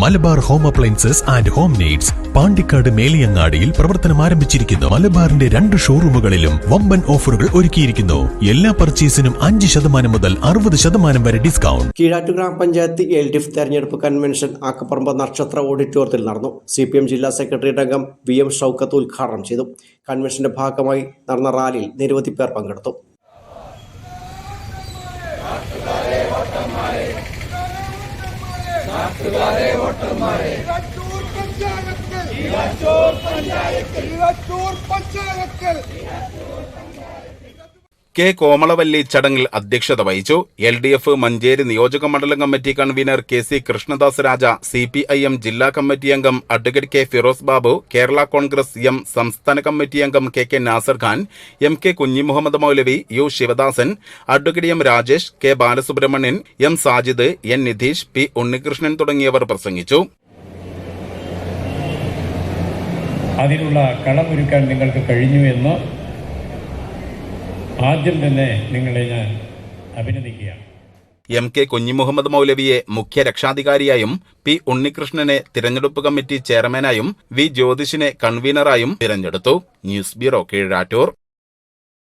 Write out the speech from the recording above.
Malabar home appliances and home needs Pandikkad മേലിയങ്ങാടിയിൽ പ്രവർത്തനം ആരംഭിച്ചിരിക്കുന്നു. മലബാറിന്റെ രണ്ട് ഷോറൂമുകളിലും വമ്പൻ ഓഫറുകൾ ഒരുക്കിയിരിക്കുന്നു. എല്ലാ പർച്ചേസിനും അഞ്ച് ശതമാനം മുതൽ അറുപത് ശതമാനം വരെ ഡിസ്കൗണ്ട്. കീഴാറ്റു ഗ്രാമപഞ്ചായത്ത് എൽ ഡി എഫ് തെരഞ്ഞെടുപ്പ് കൺവെൻഷൻ ആക്കപ്പറമ്പ് നക്ഷത്ര ഓഡിറ്റോറിയത്തിൽ നടന്നു. സി പി എം ജില്ലാ സെക്രട്ടറിയുടെ അംഗം വി എം ഷൌക്കത്ത് ഉദ്ഘാടനം ചെയ്തു. കൺവെൻഷന്റെ ഭാഗമായി നടന്ന റാലിയിൽ നിരവധി പേർ പങ്കെടുത്തു. ഇലച്ചൂർ പഞ്ചായത്തിൽ. ഇലച്ചൂർ പഞ്ചായത്തിൽ. ഇലച്ചൂർ പഞ്ചായത്തിൽ. കെ കോമളവല്ലി ചടങ്ങിൽ അധ്യക്ഷത വഹിച്ചു. എൽ ഡി എഫ് മഞ്ചേരി നിയോജക മണ്ഡലം committee convener K C Krishnadas Raja C P I M ജില്ലാ കമ്മിറ്റി അംഗം advocate K Firoz Babu Kerala Congress M സംസ്ഥാന കമ്മിറ്റി അംഗം K K Nasar Khan M K Kunhimuhammad Moulavi U Sivadasan advocate M Rajesh K Balasubramanian M Sajid N Nidheesh P Unnikrishnan തുടങ്ങിയവർ പ്രസംഗിച്ചു. അതിനുള്ള കളമൊരുക്കാൻ നിങ്ങൾക്ക് കഴിഞ്ഞു എന്ന് ആദ്യം തന്നെ നിങ്ങളെ ഞാൻ അഭിനന്ദിക്കുകയാണ്. എം കെ കുഞ്ഞിമുഹമ്മദ് മൗലവിയെ മുഖ്യ രക്ഷാധികാരിയായും പി ഉണ്ണികൃഷ്ണനെ തിരഞ്ഞെടുപ്പ് കമ്മിറ്റി ചെയർമാനായും വി ജ്യോതിഷിനെ കൺവീനറായും തിരഞ്ഞെടുത്തു. News bureau Keezhattur.